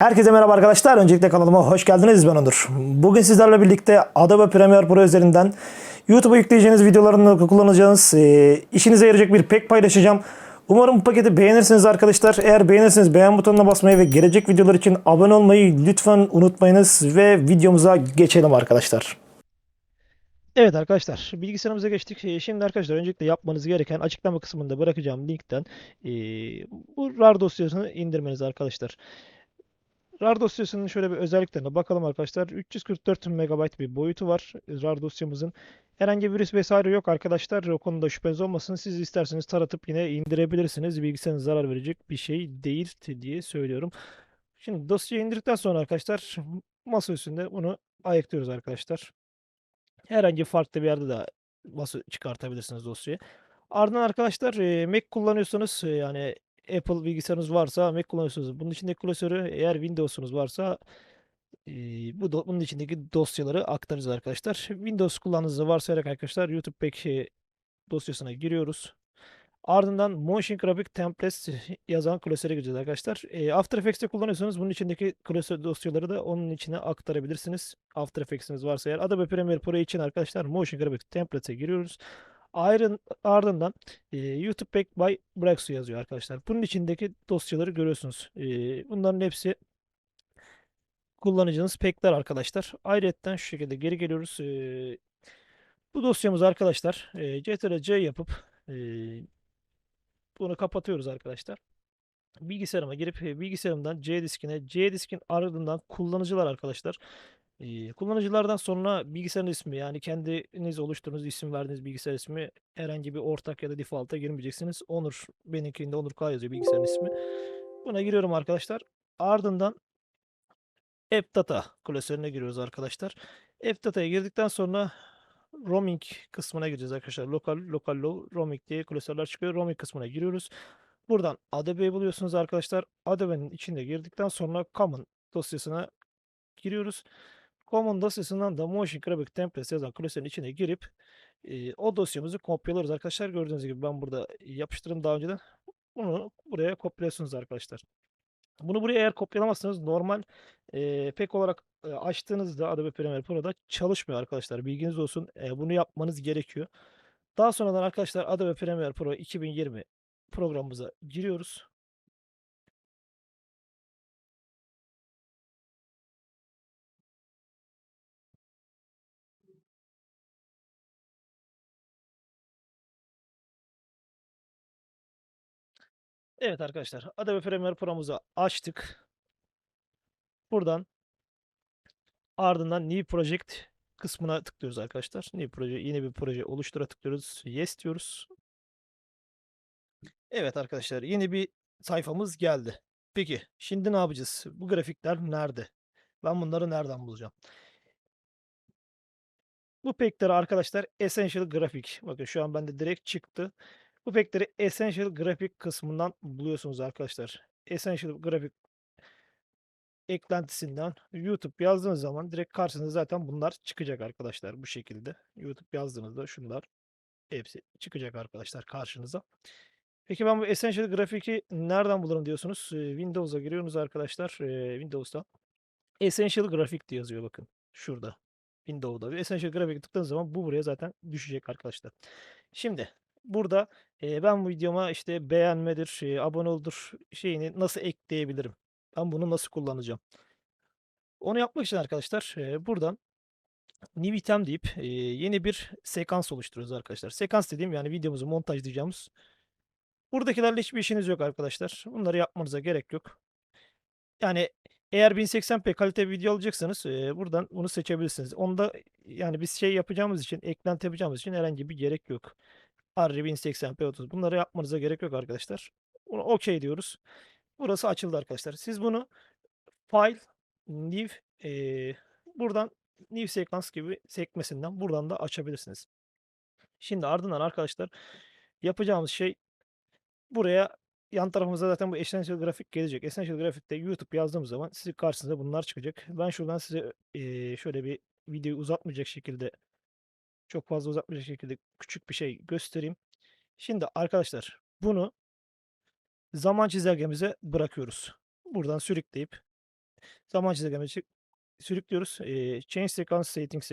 Herkese merhaba arkadaşlar. Öncelikle kanalıma hoş geldiniz. Ben Onur. Bugün sizlerle birlikte Adobe Premiere Pro üzerinden YouTube'a yükleyeceğiniz videolarını kullanacağınız, e, işinize yarayacak bir pack paylaşacağım. Umarım bu paketi beğenirsiniz arkadaşlar. Eğer beğenirseniz beğen butonuna basmayı ve gelecek videolar için abone olmayı lütfen unutmayınız ve videomuza geçelim arkadaşlar. Evet arkadaşlar bilgisayarımıza geçtik. Ee, Şimdi arkadaşlar öncelikle yapmanız gereken açıklama kısmında bırakacağım linkten ee, bu RAR dosyasını indirmeniz arkadaşlar. RAR dosyasının şöyle bir özelliklerine bakalım arkadaşlar. 344 MB bir boyutu var RAR dosyamızın. Herhangi bir virüs vesaire yok arkadaşlar. O konuda şüpheniz olmasın. Siz isterseniz taratıp yine indirebilirsiniz. Bilgisayarınıza zarar verecek bir şey değil diye söylüyorum. Şimdi dosyayı indirdikten sonra arkadaşlar masa üstünde bunu ayıklıyoruz arkadaşlar. Herhangi farklı bir yerde de masa çıkartabilirsiniz dosyayı. Ardından arkadaşlar Mac kullanıyorsanız yani Apple bilgisayarınız varsa Mac kullanıyorsunuz. Bunun içindeki klasörü eğer Windows'unuz varsa bu do- bunun içindeki dosyaları aktaracağız arkadaşlar. Windows kullandığınızda varsayarak arkadaşlar YouTube Pack e, dosyasına giriyoruz. Ardından Motion Graphic Templates yazan klasöre gireceğiz arkadaşlar. After Effects'te kullanıyorsanız bunun içindeki klasör dosyaları da onun içine aktarabilirsiniz. After Effects'iniz varsa eğer. Adobe Premiere Pro için arkadaşlar Motion Graphic Templates'e giriyoruz. Ayrın, ardından e, YouTube Pack by Braxo yazıyor arkadaşlar. Bunun içindeki dosyaları görüyorsunuz. E, bunların hepsi kullanacağınız pack'ler arkadaşlar. Ayrıca şu şekilde geri geliyoruz. E, bu dosyamız arkadaşlar e, Ctrl+C yapıp e, bunu kapatıyoruz arkadaşlar. Bilgisayarıma girip bilgisayarımdan C diskine, C diskin ardından kullanıcılar arkadaşlar. Kullanıcılardan sonra bilgisayarın ismi yani kendiniz oluşturduğunuz isim verdiğiniz bilgisayar ismi herhangi bir ortak ya da default'a girmeyeceksiniz. Onur benimkinde Onur K yazıyor bilgisayarın ismi. Buna giriyorum arkadaşlar. Ardından App Data klasörüne giriyoruz arkadaşlar. App Data'ya girdikten sonra roaming kısmına gireceğiz arkadaşlar. Lokal, lokal low, roaming diye klasörler çıkıyor. Roaming kısmına giriyoruz. Buradan Adobe'yi buluyorsunuz arkadaşlar. Adobe'nin içinde girdikten sonra Common dosyasına giriyoruz. Common dosyasından da Motion Graphic Templates yazan klasörün içine girip e, o dosyamızı kopyalıyoruz arkadaşlar. Gördüğünüz gibi ben burada yapıştırdım daha önceden. Bunu buraya kopyalıyorsunuz arkadaşlar. Bunu buraya eğer kopyalamazsanız normal e, pek olarak e, açtığınızda Adobe Premiere Pro'da çalışmıyor arkadaşlar. Bilginiz olsun. E, bunu yapmanız gerekiyor. Daha sonradan arkadaşlar Adobe Premiere Pro 2020 programımıza giriyoruz. Evet arkadaşlar Adobe Premiere Pro'muzu açtık. Buradan ardından New Project kısmına tıklıyoruz arkadaşlar. New proje, yeni bir proje oluştura tıklıyoruz. Yes diyoruz. Evet arkadaşlar yeni bir sayfamız geldi. Peki şimdi ne yapacağız? Bu grafikler nerede? Ben bunları nereden bulacağım? Bu pekleri arkadaşlar Essential Graphic. Bakın şu an bende direkt çıktı. Bu pekleri Essential Graphic kısmından buluyorsunuz arkadaşlar. Essential Graphic eklentisinden YouTube yazdığınız zaman direkt karşınıza zaten bunlar çıkacak arkadaşlar bu şekilde. YouTube yazdığınızda şunlar hepsi çıkacak arkadaşlar karşınıza. Peki ben bu Essential Graphic'i nereden bulurum diyorsunuz? Windows'a giriyorsunuz arkadaşlar. Windows'ta Essential Graphic diye yazıyor bakın. Şurada. Windows'da. Essential Graphic tıkladığınız zaman bu buraya zaten düşecek arkadaşlar. Şimdi burada e, ben bu videoma işte beğenmedir, e, abone oldur şeyini nasıl ekleyebilirim? Ben bunu nasıl kullanacağım? Onu yapmak için arkadaşlar e, buradan new item deyip e, yeni bir sekans oluşturuyoruz arkadaşlar. Sekans dediğim yani videomuzu montajlayacağımız. Buradakilerle hiçbir işiniz yok arkadaşlar. Bunları yapmanıza gerek yok. Yani eğer 1080p kalite bir video alacaksanız e, buradan bunu seçebilirsiniz. Onda yani biz şey yapacağımız için, eklenti yapacağımız için herhangi bir gerek yok. Harri 1080p 30. Bunları yapmanıza gerek yok arkadaşlar. Bunu okey diyoruz. Burası açıldı arkadaşlar. Siz bunu file, new, e, buradan new sekans gibi sekmesinden buradan da açabilirsiniz. Şimdi ardından arkadaşlar yapacağımız şey buraya yan tarafımıza zaten bu Essential Graphic gelecek. Essential Graphic'te YouTube yazdığımız zaman sizin karşınıza bunlar çıkacak. Ben şuradan size e, şöyle bir videoyu uzatmayacak şekilde çok fazla uzatmayacak şekilde küçük bir şey göstereyim. Şimdi arkadaşlar bunu zaman çizelgemize bırakıyoruz. Buradan sürükleyip zaman çizelgemizi sürüklüyoruz. Eee, change sequence settings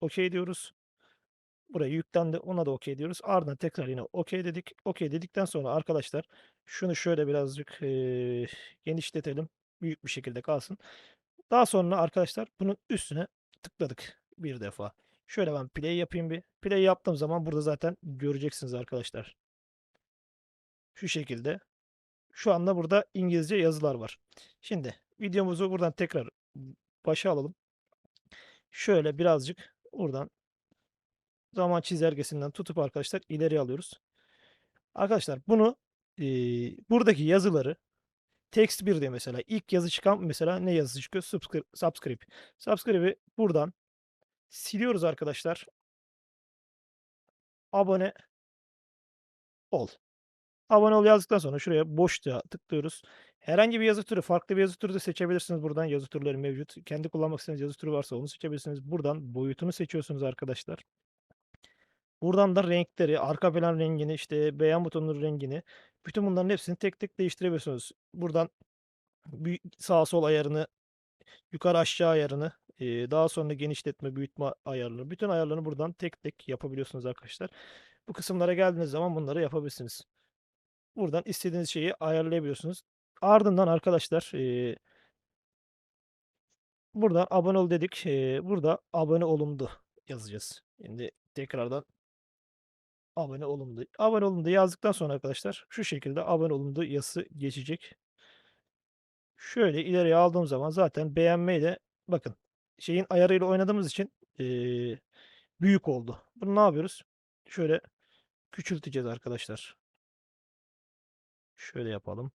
okey diyoruz. Buraya yüklendi. Ona da okey diyoruz. Ardından tekrar yine okey dedik. Okey dedikten sonra arkadaşlar şunu şöyle birazcık eee, genişletelim. Büyük bir şekilde kalsın. Daha sonra arkadaşlar bunun üstüne tıkladık bir defa. Şöyle ben play yapayım bir. Play yaptığım zaman burada zaten göreceksiniz arkadaşlar. Şu şekilde. Şu anda burada İngilizce yazılar var. Şimdi videomuzu buradan tekrar başa alalım. Şöyle birazcık buradan zaman çizelgesinden tutup arkadaşlar ileri alıyoruz. Arkadaşlar bunu e, buradaki yazıları text 1 diye mesela ilk yazı çıkan mesela ne yazısı çıkıyor? Subscribe. Subscribe. Subscribe'i buradan siliyoruz arkadaşlar. Abone ol. Abone ol yazdıktan sonra şuraya boşluğa tıklıyoruz. Herhangi bir yazı türü, farklı bir yazı türü de seçebilirsiniz buradan. Yazı türleri mevcut. Kendi kullanmak istediğiniz yazı türü varsa onu seçebilirsiniz. Buradan boyutunu seçiyorsunuz arkadaşlar. Buradan da renkleri, arka plan rengini, işte beğen butonunun rengini, bütün bunların hepsini tek tek değiştirebiliyorsunuz. Buradan sağ sol ayarını, yukarı aşağı ayarını, daha sonra genişletme, büyütme ayarları, bütün ayarlarını buradan tek tek yapabiliyorsunuz arkadaşlar. Bu kısımlara geldiğiniz zaman bunları yapabilirsiniz. Buradan istediğiniz şeyi ayarlayabiliyorsunuz. Ardından arkadaşlar e, buradan abone ol dedik. E, burada abone olundu yazacağız. Şimdi tekrardan abone olundu. Abone olundu yazdıktan sonra arkadaşlar şu şekilde abone olundu yazısı geçecek. Şöyle ileriye aldığım zaman zaten beğenmeyi de bakın şeyin ayarıyla oynadığımız için e, büyük oldu. Bunu ne yapıyoruz? Şöyle küçülteceğiz arkadaşlar. Şöyle yapalım.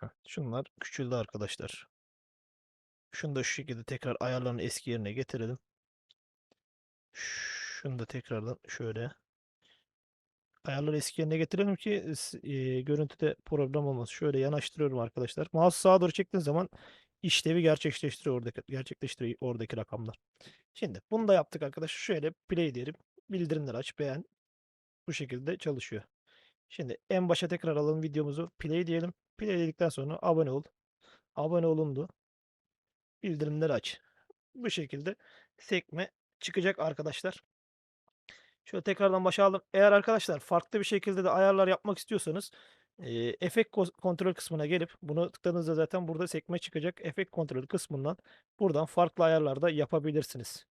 Heh, şunlar küçüldü arkadaşlar. Şunu da şu şekilde tekrar ayarlarını eski yerine getirelim. Şunu da tekrardan şöyle ayarları eski yerine getirelim ki e, görüntüde problem olmaz. Şöyle yanaştırıyorum arkadaşlar. Mouse sağa doğru çektiğiniz zaman işlevi gerçekleştiriyor oradaki, gerçekleştiriyor oradaki rakamlar. Şimdi bunu da yaptık arkadaşlar. Şöyle play diyelim. Bildirimler aç, beğen. Bu şekilde çalışıyor. Şimdi en başa tekrar alalım videomuzu. Play diyelim. Play dedikten sonra abone ol. Abone olundu. Bildirimleri aç. Bu şekilde sekme çıkacak arkadaşlar. Şöyle tekrardan başa aldım. Eğer arkadaşlar farklı bir şekilde de ayarlar yapmak istiyorsanız e, efekt kontrol kısmına gelip bunu tıkladığınızda zaten burada sekme çıkacak. Efekt kontrol kısmından buradan farklı ayarlarda yapabilirsiniz.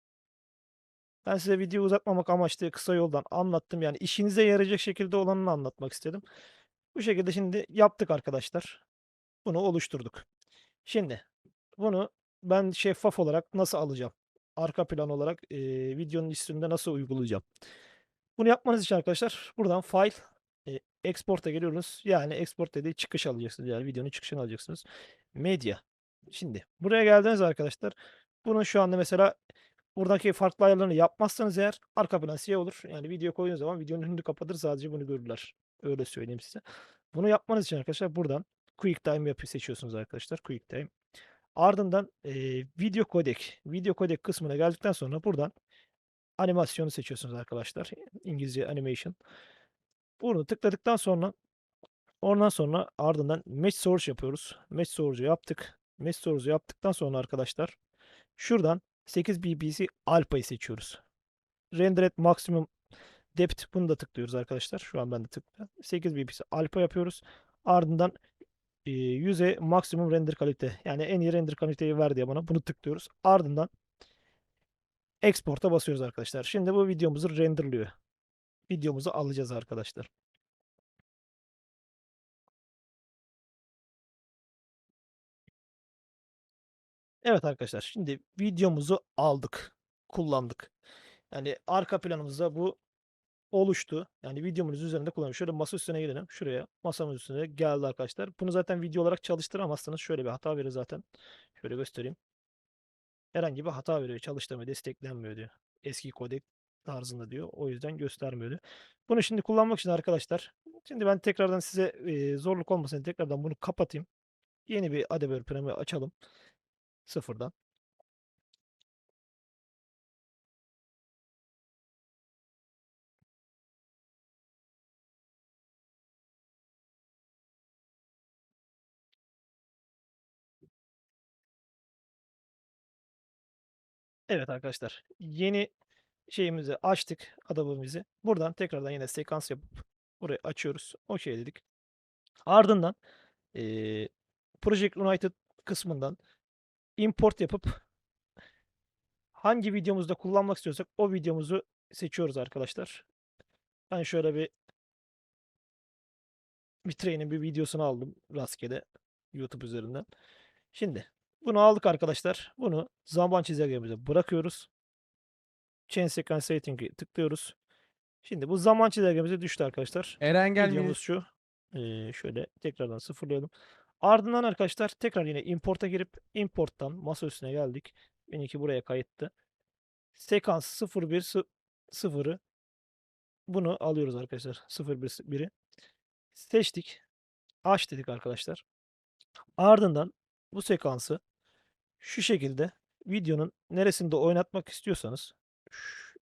Ben size video uzatmamak amaçlı kısa yoldan anlattım. Yani işinize yarayacak şekilde olanını anlatmak istedim. Bu şekilde şimdi yaptık arkadaşlar. Bunu oluşturduk. Şimdi bunu ben şeffaf olarak nasıl alacağım? Arka plan olarak e, videonun üstünde nasıl uygulayacağım? Bunu yapmanız için arkadaşlar buradan file e, export'a geliyoruz. Yani export dediği çıkış alacaksınız. Yani videonun çıkışını alacaksınız. Medya. Şimdi buraya geldiğiniz arkadaşlar bunun şu anda mesela buradaki farklı ayarlarını yapmazsanız eğer arka plan siyah olur. Yani video koyduğunuz zaman videonun önünü kapatır sadece bunu görürler. Öyle söyleyeyim size. Bunu yapmanız için arkadaşlar buradan Quick Time yapı seçiyorsunuz arkadaşlar. Quick Time. Ardından e, video kodek. Video kodek kısmına geldikten sonra buradan animasyonu seçiyorsunuz arkadaşlar. İngilizce animation. Bunu tıkladıktan sonra ondan sonra ardından mesh source yapıyoruz. Mesh source'u yaptık. Mesh source'u yaptıktan sonra arkadaşlar şuradan 8 bbc alpa'yı seçiyoruz. Render maximum depth bunu da tıklıyoruz arkadaşlar. Şu an ben de tıkladım. 8 bbc alpa yapıyoruz. Ardından e, yüze maksimum render kalite yani en iyi render kaliteyi ver diye bana bunu tıklıyoruz. Ardından export'a basıyoruz arkadaşlar. Şimdi bu videomuzu renderlıyor. Videomuzu alacağız arkadaşlar. Evet arkadaşlar şimdi videomuzu aldık. Kullandık. Yani arka planımızda bu oluştu. Yani videomuz üzerinde kullanıyoruz. Şöyle masa üstüne gidelim. Şuraya masamın üstüne geldi arkadaşlar. Bunu zaten video olarak çalıştıramazsanız şöyle bir hata verir zaten. Şöyle göstereyim. Herhangi bir hata veriyor. Çalıştırmıyor, desteklenmiyor diyor. Eski kodek tarzında diyor. O yüzden göstermiyordu. Bunu şimdi kullanmak için arkadaşlar. Şimdi ben tekrardan size e, zorluk olmasın tekrardan bunu kapatayım. Yeni bir Adobe Premiere açalım. Sıfırdan. Evet arkadaşlar. Yeni şeyimizi açtık. Adobe'mizi. Buradan tekrardan yine sekans yapıp burayı açıyoruz. Okey dedik. Ardından eee Project United kısmından import yapıp hangi videomuzda kullanmak istiyorsak o videomuzu seçiyoruz arkadaşlar. Ben şöyle bir Bitrain'in bir videosunu aldım rastgele YouTube üzerinden. Şimdi bunu aldık arkadaşlar. Bunu zaman çizelgemize bırakıyoruz. Chain Sequence Setting'i tıklıyoruz. Şimdi bu zaman çizelgemize düştü arkadaşlar. Eren gel Videomuz şu. Ee, şöyle tekrardan sıfırlayalım. Ardından arkadaşlar tekrar yine import'a girip import'tan masa üstüne geldik. Benimki buraya kayıttı. Sekans 01 0'ı bunu alıyoruz arkadaşlar. 01'i. Seçtik. Aç dedik arkadaşlar. Ardından bu sekansı şu şekilde videonun neresinde oynatmak istiyorsanız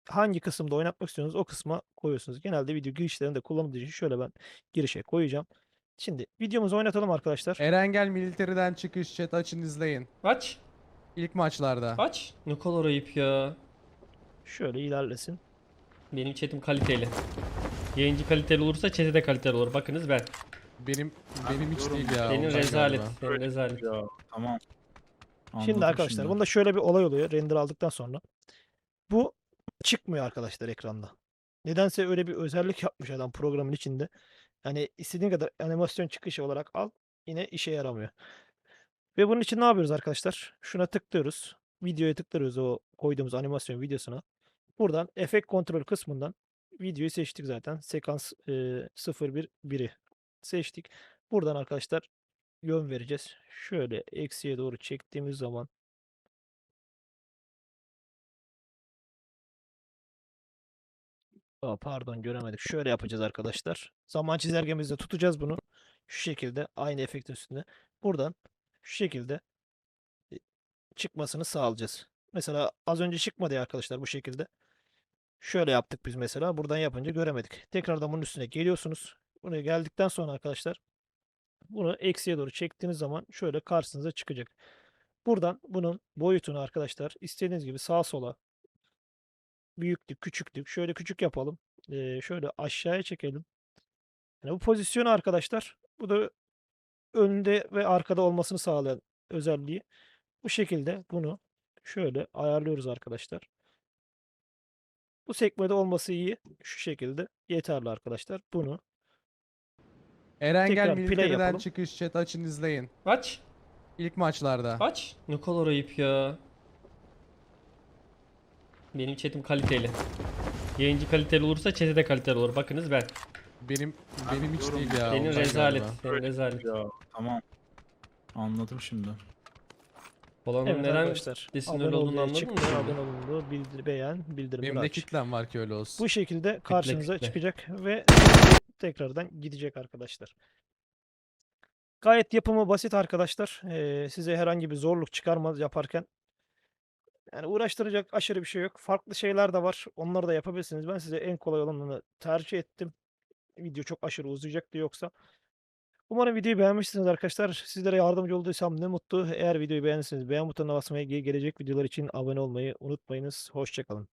hangi kısımda oynatmak istiyorsanız o kısma koyuyorsunuz. Genelde video girişlerinde kullanıldığı için şöyle ben girişe koyacağım. Şimdi videomuzu oynatalım arkadaşlar. Eren gel militeriden çıkış chat açın izleyin. Aç. İlk maçlarda. Aç. Ne kadar ayıp ya. Şöyle ilerlesin. Benim chatim kaliteli. Yayıncı kaliteli olursa chat'i de kaliteli olur. Bakınız ben. Benim benim hiç değil ya. Senin ondan rezalet. Senin rezalet. Ya tamam. Şimdi arkadaşlar şimdi. bunda şöyle bir olay oluyor render aldıktan sonra. Bu çıkmıyor arkadaşlar ekranda. Nedense öyle bir özellik yapmış adam programın içinde. Yani istediğin kadar animasyon çıkışı olarak al yine işe yaramıyor. Ve bunun için ne yapıyoruz arkadaşlar? Şuna tıklıyoruz. Videoya tıklıyoruz o koyduğumuz animasyon videosuna. Buradan efekt kontrol kısmından videoyu seçtik zaten. Sekans e, 01 1'i seçtik. Buradan arkadaşlar yön vereceğiz. Şöyle eksiye doğru çektiğimiz zaman pardon göremedik. Şöyle yapacağız arkadaşlar. Zaman çizelgemizde tutacağız bunu. Şu şekilde aynı efekt üstünde. Buradan şu şekilde e, çıkmasını sağlayacağız. Mesela az önce çıkmadı arkadaşlar bu şekilde. Şöyle yaptık biz mesela. Buradan yapınca göremedik. Tekrardan bunun üstüne geliyorsunuz. Buraya geldikten sonra arkadaşlar bunu eksiye doğru çektiğiniz zaman şöyle karşınıza çıkacak. Buradan bunun boyutunu arkadaşlar istediğiniz gibi sağa sola büyüklük, küçüklük şöyle küçük yapalım. Ee, şöyle aşağıya çekelim. Yani bu pozisyonu arkadaşlar bu da önde ve arkada olmasını sağlayan özelliği. Bu şekilde bunu şöyle ayarlıyoruz arkadaşlar. Bu sekmede olması iyi. Şu şekilde yeterli arkadaşlar. Bunu Tekrar gel play militeriden yapalım. çıkış chat açın izleyin. Aç. İlk maçlarda. Aç. Ne kadar ayıp ya. Benim chatim kaliteli. Yayıncı kaliteli olursa chat'i de kaliteli olur. Bakınız ben. Benim benim hiç değil ya. Senin ondan rezalet. galiba. Senin rezalet. Ya tamam. Anladım şimdi. Olanın evet neden arkadaşlar. abone öyle ol olduğunu anladın mı çıktı? Abone olundu, bildir, beğen, bildirimleri Benim de aç. kitlem var ki öyle olsun. Bu şekilde karşınıza kitle. çıkacak ve tekrardan gidecek arkadaşlar. Gayet yapımı basit arkadaşlar. Ee, size herhangi bir zorluk çıkarmaz yaparken. Yani uğraştıracak aşırı bir şey yok. Farklı şeyler de var. Onları da yapabilirsiniz. Ben size en kolay olanını tercih ettim. Video çok aşırı uzayacaktı yoksa. Umarım videoyu beğenmişsiniz arkadaşlar. Sizlere yardımcı olduysam ne mutlu. Eğer videoyu beğendiyseniz beğen butonuna basmayı, ge- gelecek videolar için abone olmayı unutmayınız. Hoşçakalın.